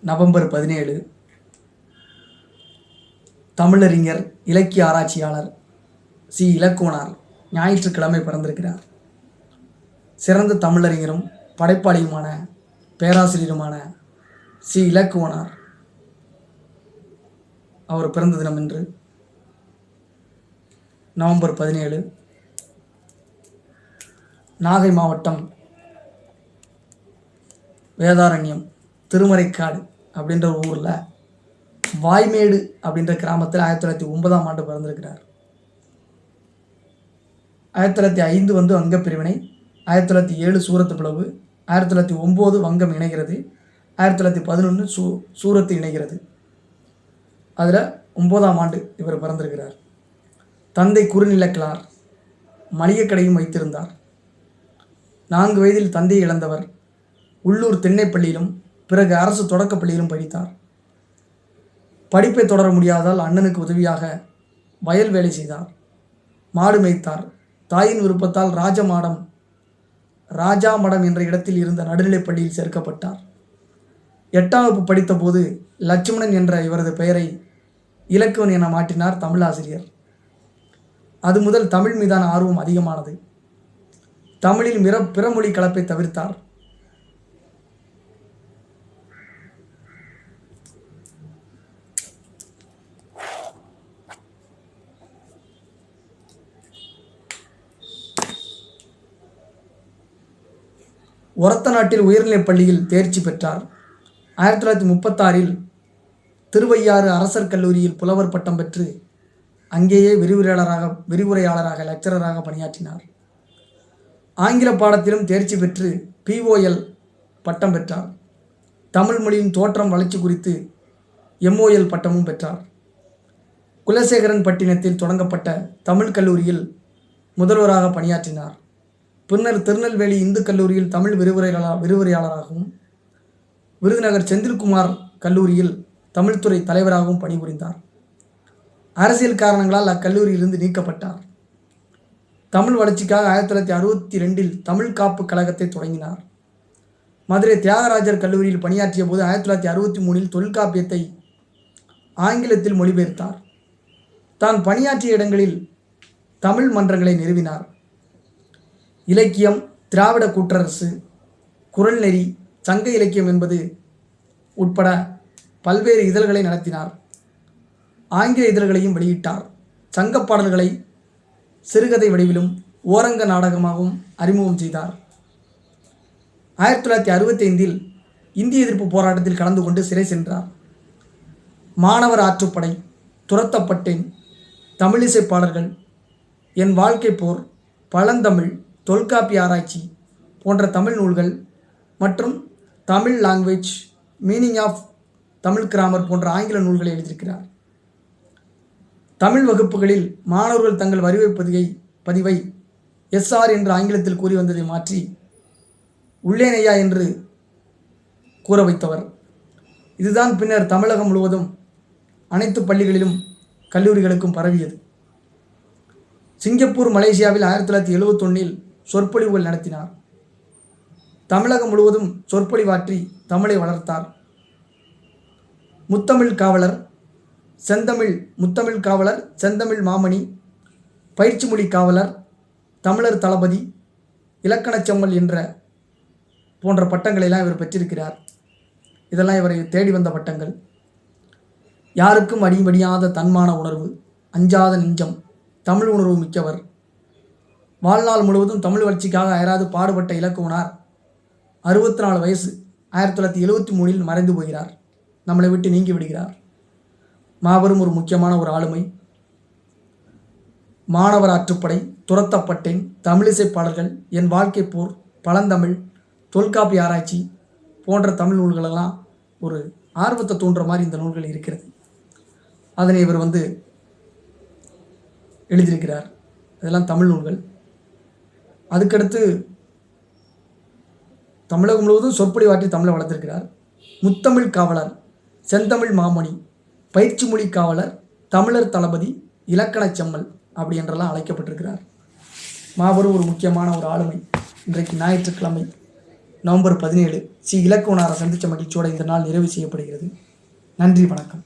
November பதினேழு. தமிழறிஞர் இலக்கிய ஆராய்ச்சியாளர் சி. இலக்குவனார் ஞாயிற்றுக்கிழமை பிறந்திருக்கிறார். சிறந்த தமிழறிஞரும் படைப்பாளியுமான பேராசிரியருமான சி. இலக்குவனார் அவர் பிறந்த தினம் இன்று நவம்பர் பதினேழு. நாகை மாவட்டம் வேதாரண்யம் திருமறைக்காடு அப்படின்ற ஒரு ஊரில் வாய்மேடு அப்படின்ற கிராமத்தில் ஆயிரத்தி தொள்ளாயிரத்தி ஒன்பதாம் ஆண்டு பிறந்திருக்கிறார். ஆயிரத்தி தொள்ளாயிரத்தி ஐந்து வந்து வங்க பிரிவினை ஆயிரத்தி தொள்ளாயிரத்தி ஏழு சூரத்து பிளவு ஆயிரத்தி தொள்ளாயிரத்தி ஒம்பது வங்கம் இணைகிறது ஆயிரத்தி தொள்ளாயிரத்தி பதினொன்று சூ சூரத்து இணைகிறது. அதில் ஒம்போதாம் ஆண்டு இவர் பிறந்திருக்கிறார். தந்தை குறுநிலக்கிழார் மளிகைக் கடையும் வைத்திருந்தார். நான்கு வயதில் தந்தையை இழந்தவர் உள்ளூர் திண்ணைப்பள்ளியிலும் பிறகு அரசு தொடக்கப் பள்ளியிலும் படித்தார். படிப்பை தொடர முடியாதால் அண்ணனுக்கு உதவியாக வயல் வேலை செய்தார். மாடு மேய்த்தார். தாயின் விருப்பத்தால் ராஜமாடம் ராஜா மடம் என்ற இடத்தில் இருந்த நடுநிலைப் பள்ளியில் சேர்க்கப்பட்டார். எட்டாம் வகுப்பு படித்தபோது லட்சுமணன் என்ற இவரது பெயரை இலக்குவன் என மாற்றினார் தமிழாசிரியர். அது முதல் தமிழ் மீதான ஆர்வம் அதிகமானது. தமிழில் மிற பிறமொழி கலப்பை தவிர்த்தார். ஒரத்த நாட்டில் உயர்நிலைப் பள்ளியில் தேர்ச்சி பெற்றார். ஆயிரத்தி தொள்ளாயிரத்தி முப்பத்தாறில் திருவையாறு அரசர் கல்லூரியில் புலவர் பட்டம் பெற்று அங்கேயே விரிவுரையாளராக விரிவுரையாளராக லெக்சரராக பணியாற்றினார். ஆங்கில பாடத்திலும் தேர்ச்சி பெற்று பிஓஎல் பட்டம் பெற்றார். தமிழ் மொழியின் தோற்றம் வளர்ச்சி குறித்து எம்ஓஎல் பட்டமும் பெற்றார். குலசேகரன் பட்டினத்தில் தொடங்கப்பட்ட தமிழ் கல்லூரியில் முதல்வராக பணியாற்றினார். பின்னர் திருநெல்வேலி இந்து கல்லூரியில் தமிழ் விரிவுரையாளர் விரிவுரையாளராகவும் விருதுநகர் செந்தில்குமார் கல்லூரியில் தமிழ்துறை தலைவராகவும் பணிபுரிந்தார். அரசியல் காரணங்களால் அக்கல்லூரியிலிருந்து நீக்கப்பட்டார். தமிழ் வளர்ச்சிக்காக ஆயிரத்தி தொள்ளாயிரத்தி அறுபத்தி ரெண்டில் தமிழ் காப்பு கழகத்தை தொடங்கினார். மதுரை தியாகராஜர் கல்லூரியில் பணியாற்றிய போது ஆயிரத்தி தொள்ளாயிரத்தி அறுபத்தி மூணில் தொல்காப்பியத்தை ஆங்கிலத்தில் மொழிபெயர்த்தார். தான் பணியாற்றிய இடங்களில் தமிழ் மன்றங்களை நிறுவினார். இலக்கியம் திராவிட கூட்டரசு குரல் நெறி சங்க இலக்கியம் என்பது உட்பட பல்வேறு இதழ்களை நடத்தினார். ஆங்கில இதழ்களையும் வெளியிட்டார். சங்க பாடல்களை சிறுகதை வடிவிலும் ஓரங்க நாடகமாகவும் அறிமுகம் செய்தார். ஆயிரத்தி தொள்ளாயிரத்தி அறுபத்தி ஐந்தில் இந்திய எதிர்ப்பு போராட்டத்தில் கலந்து கொண்டு சிறை சென்றார். மாணவர் ஆற்றுப்படை துரத்தப்பட்டேன் தமிழிசை பாடல்கள் என் வாழ்க்கை போர் பழந்தமிழ் தொல்காப்பிய ஆராய்ச்சி போன்ற தமிழ் நூல்கள் மற்றும் Tamil language meaning of Tamil grammar போன்ற ஆங்கில நூல்களை எழுதியிருக்கிறார். தமிழ் வகுப்புகளில் மாணவர்கள் தங்கள் வரிவை பதிவை பதிவை எஸ்ஆர் என்று ஆங்கிலத்தில் கூறி வந்ததை மாற்றி உள்ளேனையா என்று கூற வைத்தவர். இதுதான் பின்னர் தமிழகம் முழுவதும் அனைத்து பள்ளிகளிலும் கல்லூரிகளுக்கும் பரவியது. சிங்கப்பூர் மலேசியாவில் ஆயிரத்தி தொள்ளாயிரத்தி எழுபத்தொன்னில் சொற்பொழிவுகள் நடத்தினார். தமிழகம் முழுவதும் சொற்பொழிவாற்றி தமிழை வளர்த்தார். முத்தமிழ் காவலர் செந்தமிழ் முத்தமிழ் காவலர் செந்தமிழ் மாமணி பயிற்சி மொழி காவலர் தமிழர் தளபதி இலக்கணச் செம்மல் என்ற போன்ற பட்டங்களெல்லாம் இவர் பெற்றிருக்கிறார். இதெல்லாம் இவரை தேடி வந்த பட்டங்கள். யாருக்கும் அடிபடியாத தன்மான உணர்வு அஞ்சாத நெஞ்சம் தமிழ் உணர்வு மிக்கவர் வாழ்நாள் முழுவதும் தமிழ் வளர்ச்சிக்காக அயராது பாடுபட்ட இலக்குவனார். அறுபத்தி நாலு வயசு ஆயிரத்தி தொள்ளாயிரத்தி எழுவத்தி மூணில் மறைந்து போகிறார். நம்மளை விட்டு நீங்கி விடுகிறார். மாபெரும் ஒரு முக்கியமான ஒரு ஆளுமை. மாணவர் ஆற்றுப்படை துரத்தப்பட்டேன் தமிழிசை பாடல்கள் என் வாழ்க்கை போர் பழந்தமிழ் தொல்காப்பி ஆராய்ச்சி போன்ற தமிழ் நூல்களெல்லாம் ஒரு ஆர்வத்தை தூண்டுற மாதிரி இந்த நூல்கள் இருக்கிறது. அதனை இவர் வந்து எழுதியிருக்கிறார். இதெல்லாம் தமிழ் நூல்கள். அதுக்கடுத்து தமிழகம் முழுவதும் சொற்பொழிவாற்றி தமிழை வளர்த்திருக்கிறார். முத்தமிழ் காவலர் செந்தமிழ் மாமணி பயிற்சி மொழி காவலர் தமிழர் தளபதி இலக்கணச் செம்மல் அப்படி என்றெல்லாம் அழைக்கப்பட்டிருக்கிறார். மாபெரும் ஒரு முக்கியமான ஒரு ஆளுமை இன்றைக்கு ஞாயிற்றுக்கிழமை நவம்பர் பதினேழு சி இலக்குவனாரை சந்தித்த மகிழ்ச்சியோட இந்த நாள் நிறைவு செய்யப்படுகிறது. நன்றி வணக்கம்.